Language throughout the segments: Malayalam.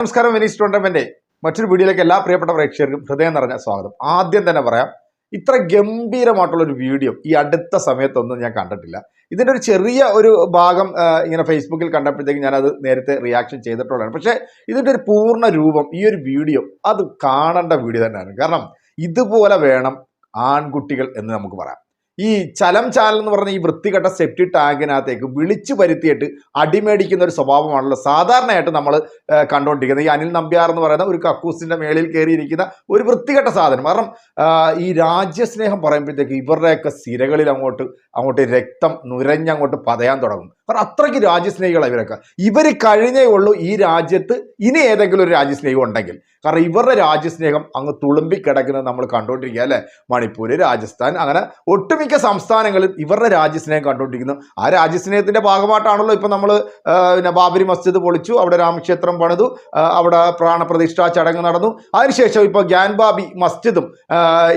നമസ്കാരം വെനീസ് ടൂർണമെന്റ് മറ്റൊരു വീഡിയോയിലേക്ക് എല്ലാ പ്രിയപ്പെട്ട പ്രേക്ഷകർക്കും ഹൃദയം നിറഞ്ഞ സ്വാഗതം. ആദ്യം തന്നെ പറയാം ഇത്ര ഗംഭീരമായിട്ടുള്ള ഒരു വീഡിയോ ഈ അടുത്ത സമയത്തൊന്നും ഞാൻ കണ്ടിട്ടില്ല. ഇതിന്റെ ഒരു ചെറിയ ഒരു ഭാഗം ഇങ്ങനെ ഫേസ്ബുക്കിൽ കണ്ടപ്പോഴത്തേക്ക് ഞാനത് നേരത്തെ റിയാക്ഷൻ ചെയ്തിട്ടുള്ളതാണ്. പക്ഷേ ഇതിന്റെ ഒരു പൂർണ രൂപം ഈ ഒരു വീഡിയോ അത് കാണേണ്ട വീഡിയോ തന്നെയാണ്. കാരണം ഇതുപോലെ വേണം ആൺകുട്ടികൾ എന്ന് നമുക്ക് പറയാം. ഈ ചലം ചാനൽ എന്ന് പറഞ്ഞ ഈ വൃത്തികെട്ട സെപ്റ്റി ടാങ്കിനകത്തേക്ക് വിളിച്ചു വരുത്തിയിട്ട് അടിമേടിക്കുന്ന ഒരു സ്വഭാവമാണല്ലോ സാധാരണയായിട്ട് നമ്മൾ കണ്ടുകൊണ്ടിരിക്കുന്നത് ഈ അനിൽ നമ്പ്യാർ എന്ന് പറയുന്ന ഒരു കക്കൂസിന്റെ മേളിൽ കയറിയിരിക്കുന്ന ഒരു വൃത്തികെട്ട സാധനം. കാരണം ഈ രാജ്യസ്നേഹം പറയുമ്പോഴത്തേക്ക് ഇവരുടെയൊക്കെ സിരകളിൽ അങ്ങോട്ട് അങ്ങോട്ട് രക്തം നുരഞ്ഞങ്ങോട്ട് പതയാൻ തുടങ്ങും. കാരണം അത്രയ്ക്ക് രാജ്യസ്നേഹികളാണ് ഇവരൊക്കെ. ഇവർ കഴിഞ്ഞേ ഉള്ളൂ ഈ രാജ്യത്ത് ഇനി ഏതെങ്കിലും ഒരു രാജ്യസ്നേഹം ഉണ്ടെങ്കിൽ. കാരണം ഇവരുടെ രാജ്യസ്നേഹം അങ്ങ് തുളുമ്പി കിടക്കുന്നത് നമ്മൾ കണ്ടുകൊണ്ടിരിക്കുക അല്ലേ? മണിപ്പൂർ രാജസ്ഥാൻ അങ്ങനെ ഒട്ടുമിക്ക സംസ്ഥാനങ്ങളിൽ ഇവരുടെ രാജ്യസ്നേഹം കണ്ടുകൊണ്ടിരിക്കുന്നു. ആ രാജ്യസ്നേഹത്തിന്റെ ഭാഗമായിട്ടാണല്ലോ ഇപ്പം നമ്മൾ പിന്നെ ബാബരി മസ്ജിദ് പൊളിച്ചു അവിടെ രാമക്ഷേത്രം പണിതു അവിടെ പ്രാണപ്രതിഷ്ഠാ ചടങ്ങ് നടന്നു. അതിനുശേഷം ഇപ്പോൾ ഗ്യാൻബാബി മസ്ജിദും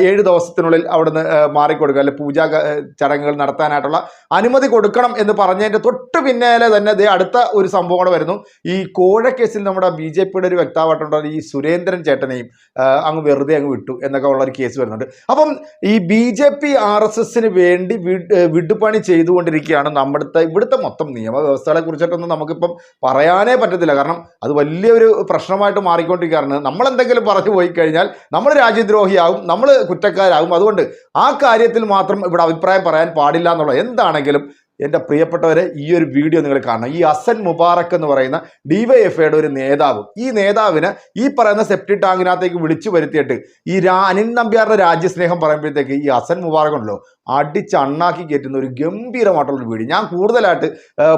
ഏഴ് ദിവസത്തിനുള്ളിൽ അവിടുന്ന് മാറിക്കൊടുക്കുക അല്ലെ പൂജാ ചടങ്ങുകൾ നടത്താനായിട്ടുള്ള അനുമതി കൊടുക്കണം എന്ന് പറഞ്ഞതിന്റെ തൊട്ട് പിന്നാലെ തന്നെ ദേ അടുത്ത ഒരു സംഭവം കൂടെ വരുന്നു. ഈ കോഴക്കേസിൽ നമ്മുടെ ബി ജെ പിയുടെ ഒരു വ്യക്താവായിട്ടുള്ള ഈ സുരേന്ദ്രൻ ചേട്ടനെയും അങ്ങ് വെറുതെ അങ്ങ് വിട്ടു എന്നൊക്കെ ഉള്ള ഒരു കേസ് വരുന്നുണ്ട്. അപ്പം ഈ B J P R S എസിന് വേണ്ടി വിട്- വിടുപണി ചെയ്തുകൊണ്ടിരിക്കുകയാണ് നമ്മുടെ ഇവിടുത്തെ മൊത്തം നിയമവ്യവസ്ഥകളെ കുറിച്ചിട്ടൊന്നും നമുക്കിപ്പം പറയാനേ പറ്റത്തില്ല. കാരണം അത് വലിയൊരു പ്രശ്നമായിട്ട് മാറിക്കൊണ്ടിരിക്കുകയാണ്. നമ്മൾ എന്തെങ്കിലും പറഞ്ഞു പോയി കഴിഞ്ഞാൽ നമ്മൾ രാജ്യദ്രോഹിയാകും നമ്മൾ കുറ്റക്കാരാകും. അതുകൊണ്ട് ആ കാര്യത്തിൽ മാത്രം ഇവിടെ അഭിപ്രായം പറയാൻ പാടില്ല എന്നുള്ള എന്താണെങ്കിലും എന്റെ പ്രിയപ്പെട്ടവരെ ഈ ഒരു വീഡിയോ നിങ്ങൾ കാണണം. ഈ അസൻ മുബാറക് എന്ന് പറയുന്ന ഡിവൈഎഫ്ഐയുടെ ഒരു നേതാവ്. ഈ നേതാവിനെ ഈ പറയുന്ന സെപ്റ്റി ടാങ്കിനകത്തേക്ക് വിളിച്ചു വരുത്തിയിട്ട് ഈ രാ അനിൽ നമ്പ്യാരുടെ രാജ്യസ്നേഹം പറയുമ്പോഴത്തേക്ക് ഈ അസൻ മുബാറക് ഉണ്ടല്ലോ. അടിച്ച് അണ്ണാക്കി കയറ്റുന്ന ഒരു ഗംഭീരമായിട്ടുള്ളൊരു വീഡിയോ ഞാൻ കൂടുതലായിട്ട്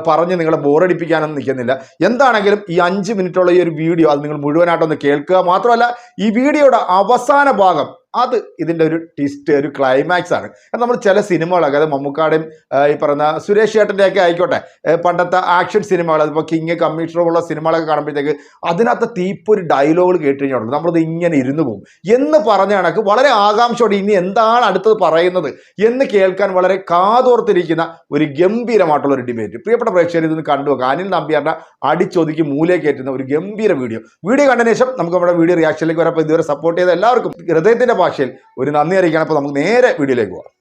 പറഞ്ഞ് നിങ്ങളെ ബോറടിപ്പിക്കാനൊന്നും നിൽക്കുന്നില്ല. എന്താണെങ്കിലും ഈ അഞ്ച് മിനിറ്റുള്ള ഈ ഒരു വീഡിയോ അത് നിങ്ങൾ മുഴുവനായിട്ടൊന്ന് കേൾക്കുക. മാത്രമല്ല ഈ വീഡിയോയുടെ അവസാന ഭാഗം അത് ഇതിന്റെ ഒരു ട്വിസ്റ്റ് ഒരു ക്ലൈമാക്സ് ആണ്. നമ്മൾ ചില സിനിമകളൊക്കെ അത് മമ്മൂക്കാടും ഈ പറയുന്ന സുരേഷ് ചേട്ടന്റെ ഒക്കെ ആയിക്കോട്ടെ പണ്ടത്തെ ആക്ഷൻ സിനിമകൾ അതിപ്പോൾ കിങ് കമ്മീഷണർ പോലുള്ള സിനിമകളൊക്കെ കാണുമ്പോഴത്തേക്ക് അതിനകത്ത് തീപ്പൊരു ഡയലോഗ് കേട്ട് കഴിഞ്ഞാൽ നമ്മളത് ഇങ്ങനെ ഇരുന്ന് പോകും. എന്ന് പറഞ്ഞ കണക്ക് വളരെ ആകാംക്ഷയോടെ ഇനി എന്താണ് അടുത്തത് പറയുന്നത് എന്ന് കേൾക്കാൻ വളരെ കാതോർത്തിരിക്കുന്ന ഒരു ഗംഭീരമായിട്ടുള്ള ഒരു ഡിബേറ്റ് പ്രിയപ്പെട്ട പ്രേക്ഷകർ ഇതൊന്ന് കണ്ടുവെക്കുക അനിൽ നമ്പ്യാറിന്റെ അടിച്ചൊതുക്കി മൂലയെ കയറ്റുന്ന ഒരു ഗംഭീര വീഡിയോ വീഡിയോ കണ്ടതിന് ശേഷം നമുക്ക് നമ്മുടെ വീഡിയോ റിയാക്ഷനിലേക്ക് വരാം. ഇതുവരെ സപ്പോർട്ട് ചെയ്ത എല്ലാവർക്കും ഹൃദയത്തിന്റെ ഭാഷയിൽ ഒരു നന്ദി അറിയിക്കണം അപ്പോൾ നമുക്ക് നേരെ വീഡിയോയിലേക്ക് പോകാം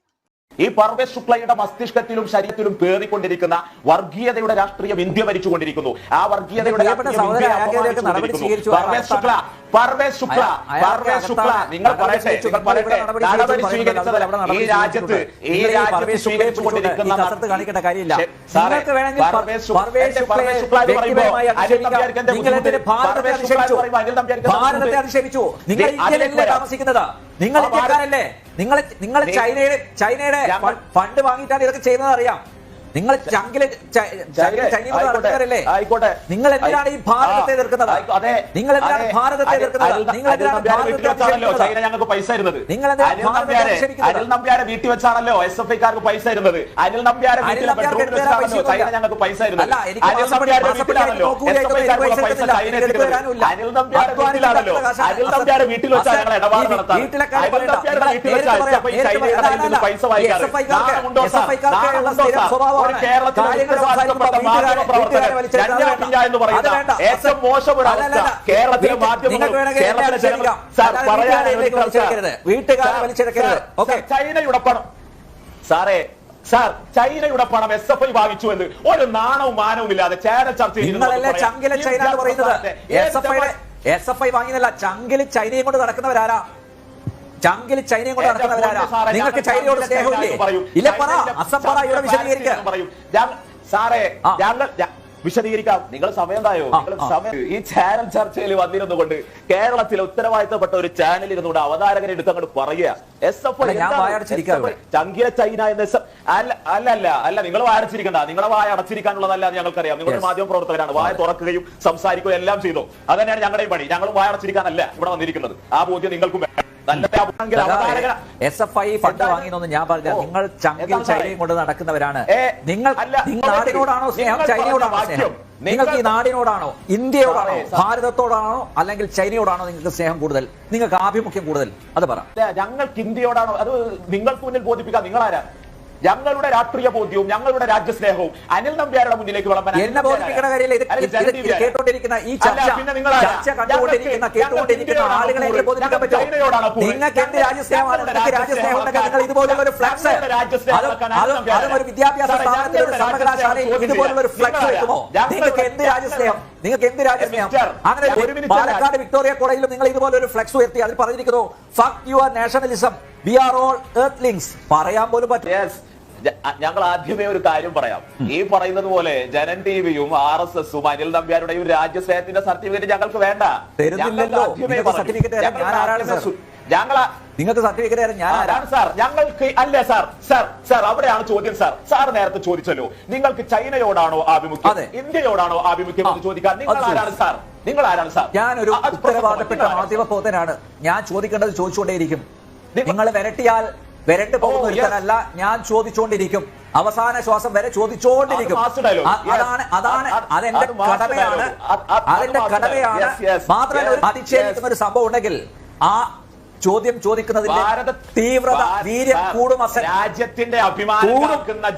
ഈ പർവേസ് ശുക്ലയുടെ മസ്തിഷ്കത്തിലും ശരീരത്തിലും പേറിക്കൊണ്ടിരിക്കുന്ന വർഗീയതയുടെ രാഷ്ട്രീയം ഇന്ത്യ ഭരിച്ചുകൊണ്ടിരിക്കുന്നു. ആ വർഗീയതയുടെ. പർവേസ് ശുക്ല പർവേസ് ശുക്ല പർവേ ശുക്ല. നിങ്ങൾ പറയട്ടെ സ്വീകരിച്ചു. നിങ്ങൾ പറയട്ടെ. നടപടി ഈ രാജ്യത്ത് ഈ രാജ്യത്ത് കസർത്ത് കാണിക്കേണ്ട കാര്യമില്ല. നിങ്ങൾക്ക് വേണമെങ്കിൽ നിങ്ങൾ ഭാരതത്തെ അധിക്ഷേപിച്ചു? ഭാരതത്തെ അധിക്ഷേപിച്ചു. നിങ്ങൾ ദേ, ഇന്ത്യയിലല്ലേ താമസിക്കുന്നത്? നിങ്ങൾ ആ, ഇന്ത്യക്കാരല്ലേ? നിങ്ങൾ നിങ്ങൾ ചൈനയുടെ ചൈനയുടെ ഫണ്ട് വാങ്ങിയിട്ടാണ് ഇതൊക്കെ ചെയ്യുന്നത് അറിയാം. നിങ്ങൾ ചങ്കിലെ ആയിക്കോട്ടെ, നിങ്ങൾ എന്തിനാണ് ഈ ഭാരതത്തെ എതിർക്കുന്നത്? അതെ, നിങ്ങൾ എന്തിനാണ് ഭാരതത്തെ എതിർക്കുന്നത്? നിങ്ങൾ ചൈന ഞങ്ങൾക്ക് പൈസ തരുന്നത്. നിങ്ങൾ അനിൽ നമ്പ്യാരെ വീട്ടിൽ വെച്ചാണല്ലോ എസ് എഫ് ഐക്കാർക്ക് പൈസ തരുന്നത്. അനിൽ നമ്പ്യാരെ ബെഡ്റൂമിൽ വെച്ചാണല്ലോ ചൈന ഞങ്ങൾക്ക് പൈസ തരുന്നത്. അനിൽ മാസപ്പടി- വീട്ടിലാണല്ലോ എസ് എഫ് ഐക്കാർക്കുള്ള പൈസ പൈസ ചൈന എടുത്ത് അനിൽ നമ്പ്യാരെ അധ്വാനിക്കാത്ത വീട്ടിലാണല്ലോ. കാശ് അനിൽ അസ- നമ്പ്യാരെ വീട്ടിൽ വെച്ചാണ് ഞങ്ങൾ ഇടപാട് നടത്താറ്. അനിൽ വീട്ടിൽ വെച്ചാൽ എസ് എഫ് ഐ ചൈനയുടെ പൈസ സാർ? സാർ? എന്ന് പറയുന്ന. ഏറ്റവും മോശം ഒരു അവസ്ഥ കേരളത്തിലെ മാധ്യമങ്ങൾ. ചൈനയുടെ പണം. സാറേ സാർ ചൈനയുടെ പണം എസ് എഫ് ഐ വാങ്ങിച്ചു എന്ന് ഒരു നാണവും മാനവും ഇല്ലാതെ ചാനൽ ചർച്ച ചെയ്യുന്നത് ചൈന എസ് എഫ് ഐ വാങ്ങിയതല്ല ചങ്കിൽ ചൈനയും കൊണ്ട് നടക്കുന്നവരാരാ? ചങ്കിൽ ചൈനയെ കൊണ്ട് നടക്കുന്നവരാരാ? നിങ്ങൾക്ക് ചൈനയോട് സ്നേഹമില്ലേ? ഇല്ല പറ. അസം പറ ഇവിടെ വിശദീകരിക്കുക സാറേ. ഞങ്ങൾ വിശദീകരിക്കാം. നിങ്ങൾ സമയം തായോ? സമയം ഈ ചാനൽ ചർച്ചയിൽ വന്നിരുന്നു കൊണ്ട് കേരളത്തിലെ ഉത്തരവാദിത്തപ്പെട്ട ഒരു ചാനൽ ഇരുന്നുകൊണ്ട് അവതാരകൻ എടുത്ത് അങ്ങോട്ട് പറയുക എസ് എഫ് ചങ്കിയ ചൈന എന്ന എസ് അല്ല അല്ല അല്ല അല്ല നിങ്ങൾ വായടച്ചിരിക്കണ്ട നിങ്ങളെ വായ അടച്ചിരിക്കാനുള്ളതല്ല ഞങ്ങൾക്കറിയാം. നിങ്ങൾ. മാധ്യമ പ്രവർത്തകരാണ്. വായ തുറക്കുകയും സംസാരിക്കുകയും എല്ലാം ചെയ്തു. അതന്നെയാണ് ഞങ്ങളുടെയും പണി. ഞങ്ങൾ വായ അടച്ചിരിക്കാനല്ല ഇവിടെ വന്നിരിക്കുന്നത്. ആ ബോധ്യം നിങ്ങൾക്കും എസ് എഫ് ഐ ഫണ്ട്? വാങ്ങിയെന്നൊന്നും ഞാൻ പറഞ്ഞ നിങ്ങൾ ചങ്കിൽ ചൈനയും കൊണ്ട് നടക്കുന്നവരാണ്. നിങ്ങൾ നാടിനോടാണോ സ്നേഹം? ചൈനയോടാണോ സ്നേഹം? നിങ്ങൾക്ക് ഈ നാടിനോടാണോ ഇന്ത്യയോടാണോ ഭാരതത്തോടാണോ അല്ലെങ്കിൽ ചൈനയോടാണോ നിങ്ങൾക്ക് സ്നേഹം കൂടുതൽ? നിങ്ങൾക്ക് ആഭിമുഖ്യം കൂടുതൽ? അത് പറ. ഞങ്ങൾക്ക് ഇന്ത്യയോടാണോ അത് നിങ്ങൾക്ക് മുന്നിൽ ബോധിപ്പിക്കാം. നിങ്ങളാരാ? ഞങ്ങളുടെ രാഷ്ട്രീയ ബോധ്യവും ഞങ്ങളുടെ രാജ്യസ്നേഹവും അനിൽ നമ്പ്യാരുടെ മുന്നിലേക്ക് വിളമ്പാൻ അനിൽ എന്നെ ബോധിപ്പിക്കണ കാര്യമില്ല ഇത് കേട്ടോണ്ടിരിക്കുന്ന ഈ ചർച്ച ചർച്ച കണ്ടുകൊണ്ടിരിക്കുന്ന കേട്ടുകൊണ്ടിരിക്കുന്ന ആളുകളെ. ബോധിപ്പിക്കാൻ നിങ്ങൾക്ക് എന്ത് രാജ്യസ്നേഹമാണ് നിങ്ങൾക്ക് രാജ്യസ്നേഹം ഉണ്ടെങ്കിൽ നിങ്ങൾ ഇതുപോലുള്ള ഒരു ഫ്ലക്സ് അതും ഒരു വിദ്യാഭ്യാസ സാറേ, സ്ഥാപനത്തിൽ ഒരു സർവകലാശാലയിൽ ഇതുപോലുള്ള ഒരു ഫ്ലക്സ് വെക്കുമോ നിങ്ങൾക്ക് എന്ത് രാജ്യസ്നേഹം? നിങ്ങൾക്ക് എന്ത് രാജ്യസ്നേഹം? അങ്ങനെ ഒരു മിനിറ്റ് പാലക്കാട് വിക്ടോറിയ കോളേജിലും നിങ്ങൾ ഇതുപോലെ ഒരു ഫ്ലക്സ് ഉയർത്തി. അതിൽ പറഞ്ഞിരിക്കുന്നു fuck your nationalism we are all earth പറയാൻ പോലും പറ്റും ഞങ്ങൾ ആദ്യമേ ഒരു കാര്യം പറയാം. ഈ പറയുന്നത് പോലെ ജനൻ ടി വിയും ആർ എസ് എസും അനിൽ നമ്പ്യാരുടെയും രാജ്യസ്നേഹത്തിന്റെ സർട്ടിഫിക്കറ്റ് ഞങ്ങൾക്ക് വേണ്ട. ഞങ്ങൾ നിങ്ങൾക്ക് സർട്ടിഫിക്കറ്റ് തരാൻ ഞാൻ സാർ? ഞങ്ങൾക്ക് അല്ലേ സാർ? സാർ സാർ അവിടെയാണ് ചോദ്യം സാർ. സാർ നേരത്തെ ചോദിച്ചല്ലോ. നിങ്ങൾക്ക് ചൈനയോടാണോ ആഭിമുഖ്യം? ഇന്ത്യയോടാണോ ആഭിമുഖ്യം എന്ന് ചോദിക്കാൻ നിങ്ങൾ ആരാണ് സാർ? നിങ്ങൾ ആരാണ് സാർ ഞാൻ ഒരു ഉത്തരവാദപ്പെട്ട മാധ്യമ പ്രവർത്തനാണ് ഞാൻ ചോദിക്കേണ്ടത് ചോദിച്ചുകൊണ്ടേയിരിക്കും. നിങ്ങൾ- വിരട്ടിയാൽ വിരട്ട് പോകുന്ന ഓ, ഒരുത്തനല്ല ഞാൻ ചോദിച്ചുകൊണ്ടിരിക്കും അവസാന ശ്വാസം വരെ ചോദിച്ചുകൊണ്ടിരിക്കും. അതാണ് അതാണ് അതെന്റെ കടമയാണ്. അതെന്റെ കടമയാണ്. മാത്രമല്ല അധിക്ഷേപിക്കുന്ന ഒരു സംഭവം ഉണ്ടെങ്കിൽ ആ ചോദ്യം ചോദിക്കുന്നതിന്റെ തീവ്രത വീര്യം കൂടും രാജ്യത്തിന്റെ അഭിമാനം.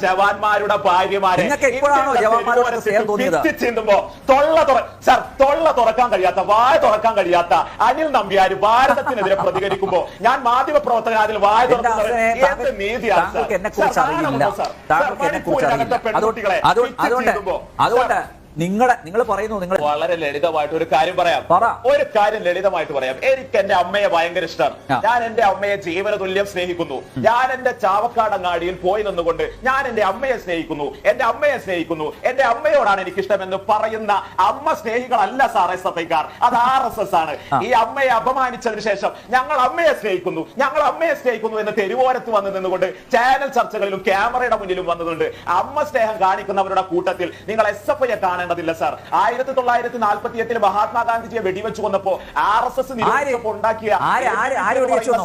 ജവാന്മാരുടെ ഭാര്യമാരെ നിങ്ങൾക്ക് എപ്പോഴാണോ ജവാന്മാരോട് സ്നേഹം തോന്നിയത്? തൊള്ള തുറ സർ തൊള്ള തുറക്കാൻ കഴിയാത്ത വായ തുറക്കാൻ കഴിയാത്ത അനിൽ നമ്പ്യാർ ഭാരതത്തിനെതിരെ പ്രതികരിക്കുമ്പോ ഞാൻ മാധ്യമ പ്രവർത്തകൻ അതിൽ വായ തുറക്കുന്നത് അവസനെ എന്ത് താങ്കൾ- നീതിയാണ് സാർ? താങ്കൾക്ക് എന്നെ കുറിച്ച് അറിയില്ല താങ്കൾക്ക് എന്നെ കുറിച്ച് അറിയില്ല അതുകൊണ്ട് അതുകൊണ്ട് നിങ്ങളെ നിങ്ങൾ പറയുന്നു നിങ്ങൾ വളരെ ലളിതമായിട്ട് ഒരു കാര്യം പറയാം. പറ. ഒരു കാര്യം ലളിതമായിട്ട് പറയാം. എനിക്ക് എന്റെ അമ്മയെ ഭയങ്കര ഇഷ്ടമാണ് ഞാൻ എന്റെ അമ്മയെ ജീവന തുല്യം സ്നേഹിക്കുന്നു ഞാൻ എന്റെ ചാവക്കാടങ്ങാടിയിൽ പോയി നിന്നുകൊണ്ട് ഞാൻ എന്റെ അമ്മയെ സ്നേഹിക്കുന്നു. എന്റെ അമ്മയെ സ്നേഹിക്കുന്നു. എന്റെ അമ്മയോടാണ് എനിക്ക് ഇഷ്ടമെന്ന് പറയുന്ന അമ്മ സ്നേഹികളല്ല സാർ എസ് എഫ് ഐക്കാർ അത് ആർ എസ് എസ് ആണ്. ഈ അമ്മയെ അപമാനിച്ചതിന് ശേഷം ഞങ്ങൾ അമ്മയെ സ്നേഹിക്കുന്നു. ഞങ്ങൾ അമ്മയെ സ്നേഹിക്കുന്നു എന്ന് തെരുവോരത്ത് വന്ന് നിന്നുകൊണ്ട് ചാനൽ ചർച്ചകളിലും ക്യാമറയുടെ മുന്നിലും വന്നതുകൊണ്ട് അമ്മ സ്നേഹം കാണിക്കുന്നവരുടെ കൂട്ടത്തിൽ നിങ്ങൾ എസ് എഫ് ഐയെ കാണേണ്ടതില്ല സാർ. ആയിരത്തി തൊള്ളായിരത്തി നാൽപ്പത്തി എട്ടിൽ മഹാത്മാഗാന്ധിജിയെ വെടിവെച്ചു കൊന്നപ്പോ ആർ എസ് എസ് ഉണ്ടാക്കിയ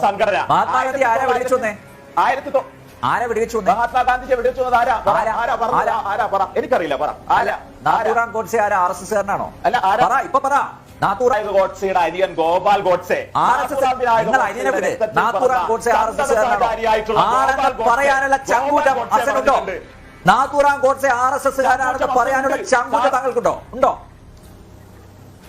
സംഘടന? ആയിരത്തി ആരാ വെടിവെച്ചു മഹാത്മാഗാന്ധിജിയെ വെടിവെച്ചു ആരാ? പറ, ആരാ? ആരാ? പറ ആരാ? ആരാ? പറ. എനിക്കറിയില്ല പറ. ആരാ? ഗോഡ്സെ ആരാ? ആർ എസ് എസ് കാരനാണോ? അല്ല? പറ ഇപ്പൊ പറ. ഗോഡ്സെയുടെ അനിയൻ ഗോപാൽ ഗോഡ്സെ. പറയാനുള്ള ചങ്കൂറ്റം ഗോപാൽ പറഞ്ഞിട്ടുണ്ട്. ഗോഡ്സെ ആർ എസ് എസ് കാരനാണെന്ന് പറയാനുള്ള. ചങ്കൂറ്റം താങ്കൾക്കുണ്ടോ ഉണ്ടോ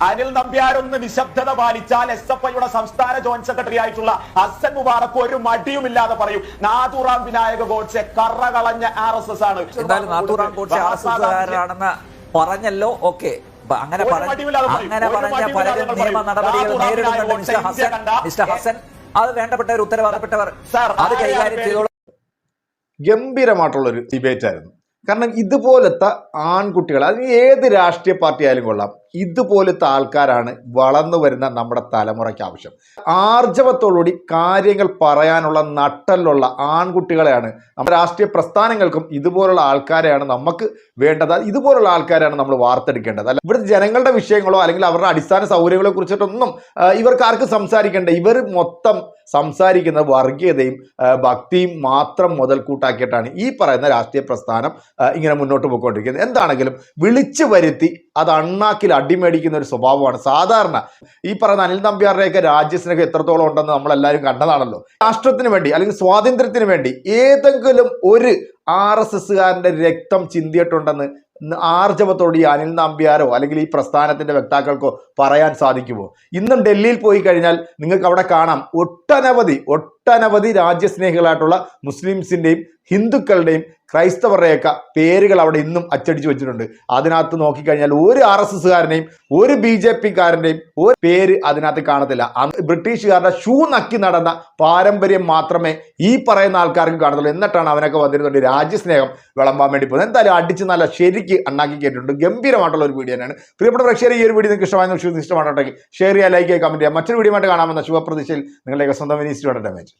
അനിൽ നമ്പ്യാരൊന്ന് നിശബ്ദത പാലിച്ചാൽ എസ് എഫ് ഐയുടെ സംസ്ഥാന ജോയിന്റ് സെക്രട്ടറി ആയിട്ടുള്ള ഹസൻ മുബാറക്ക് ഒരു മടിയുമില്ലാതെ പറയും നാഥൂറാം വിനായക ഗോഡ്സെ കറ കളഞ്ഞ ആർ എസ് എസ് ആണ് എന്തായാലും Nathuram Godse R S S പറഞ്ഞല്ലോ ഓക്കെ അങ്ങനെ അങ്ങനെ പറഞ്ഞ പല പലരും. നിയമ നടപടികൾ നേരിടുന്നുണ്ട് മിസ്റ്റർ ഹസൻ മിസ്റ്റർ ഹസൻ അത് വേണ്ടപ്പെട്ടവർ ഉത്തരവാദപ്പെട്ടവർ അത് കൈകാര്യം ചെയ്തോളൂ ഗംഭീരമായിട്ടുള്ളൊരു ഡിബേറ്റ് ആയിരുന്നു. കാരണം ഇതുപോലത്തെ ആൺകുട്ടികൾ അതിന് ഏത് രാഷ്ട്രീയ പാർട്ടി ആയാലും കൊള്ളാം ഇതുപോലത്തെ ആൾക്കാരാണ് വളർന്നു വരുന്ന നമ്മുടെ തലമുറയ്ക്ക് ആവശ്യം. ആർജവത്തോടുകൂടി കാര്യങ്ങൾ പറയാനുള്ള നട്ടലുള്ള ആൺകുട്ടികളെയാണ് നമ്മുടെ രാഷ്ട്രീയ പ്രസ്ഥാനങ്ങൾക്കും ഇതുപോലുള്ള ആൾക്കാരെയാണ് നമുക്ക് വേണ്ടത്. ഇതുപോലുള്ള ആൾക്കാരാണ് നമ്മൾ വാർത്തെടുക്കേണ്ടത്. അല്ല ഇവിടുത്തെ ജനങ്ങളുടെ വിഷയങ്ങളോ അല്ലെങ്കിൽ അവരുടെ അടിസ്ഥാന സൗകര്യങ്ങളെ കുറിച്ചിട്ടൊന്നും ഇവർക്ക് ആർക്കും സംസാരിക്കേണ്ട. ഇവർ മൊത്തം സംസാരിക്കുന്ന വർഗീയതയും ഭക്തിയും മാത്രം മുതൽക്കൂട്ടാക്കിയിട്ടാണ് ഈ പറയുന്ന രാഷ്ട്രീയ പ്രസ്ഥാനം ഇങ്ങനെ മുന്നോട്ട് പോയിക്കൊണ്ടിരിക്കുന്നത്. എന്താണെങ്കിലും വിളിച്ചു വരുത്തി അത് അണ്ണാക്കിൽ അടിമേടിക്കുന്ന ഒരു സ്വഭാവമാണ്. സാധാരണ ഈ പറയുന്ന അനിൽ നമ്പ്യാരുടെയൊക്കെ രാജ്യസ്നേഹം എത്രത്തോളം ഉണ്ടെന്ന് നമ്മളെല്ലാവരും കണ്ടതാണല്ലോ. രാഷ്ട്രത്തിന് വേണ്ടി അല്ലെങ്കിൽ സ്വാതന്ത്ര്യത്തിന് വേണ്ടി ഏതെങ്കിലും ഒരു ആർ എസ് എസ്സുകാരന്റെ രക്തം ചിന്തിയിട്ടുണ്ടെന്ന് ആർജവത്തോട് ഈ അനിൽ നമ്പ്യാരോ അല്ലെങ്കിൽ ഈ പ്രസ്ഥാനത്തിന്റെ വക്താക്കൾക്കോ പറയാൻ സാധിക്കുമോ? ഇന്നും ഡൽഹിയിൽ പോയി കഴിഞ്ഞാൽ നിങ്ങൾക്ക് അവിടെ കാണാം ഒട്ടനവധി ഒട്ടനവധി രാജ്യസ്നേഹികളായിട്ടുള്ള മുസ്ലിംസിന്റെയും ഹിന്ദുക്കളുടെയും ക്രൈസ്തവരുടെയൊക്കെ പേരുകൾ അവിടെ ഇന്നും അച്ചടിച്ചു വെച്ചിട്ടുണ്ട്. അതിനകത്ത് നോക്കിക്കഴിഞ്ഞാൽ ഒരു ആർ എസ് എസ്സുകാരനെയും ഒരു ബി ജെ പിക്കാരന്റെയും ഒരു പേര് അതിനകത്ത് കാണത്തില്ല. ബ്രിട്ടീഷുകാരുടെ ഷൂ നക്കി നടന്ന പാരമ്പര്യം മാത്രമേ ഈ പറയുന്ന ആൾക്കാർക്ക് കാണത്തുള്ളൂ. എന്നിട്ടാണ് അവനൊക്കെ വന്നിരുന്നുണ്ട് രാജ്യസ്നേഹം വിളമ്പാൻ വേണ്ടി പോകുന്നത്. എന്തായാലും അടിച്ച് നല്ല ശരിക്ക് അണ്ണാക്കി കേട്ടിട്ടുണ്ട്. ഗംഭീരമായിട്ടുള്ള ഒരു വീഡിയോ തന്നെയാണ് പ്രിയപ്പെട്ട പ്രേക്ഷകർ ഈ ഒരു വീഡിയോ നിങ്ങൾക്ക് ഇഷ്ടമായെന്ന് വിശ്വസിച്ച് ഇഷ്ടമാണെങ്കിൽ ഷെയർ ചെയ്യുക ലൈക്ക് ചെയ്യുക കമന്റ് ചെയ്യുക. മറ്റൊരു വീഡിയോ ആയിട്ട് കാണാമെന്ന ശുഭപ്രതീക്ഷയിൽ നിങ്ങളുടെയൊക്കെ സ്വന്തം മിനിസ്റ്റർ ഡാമേജ്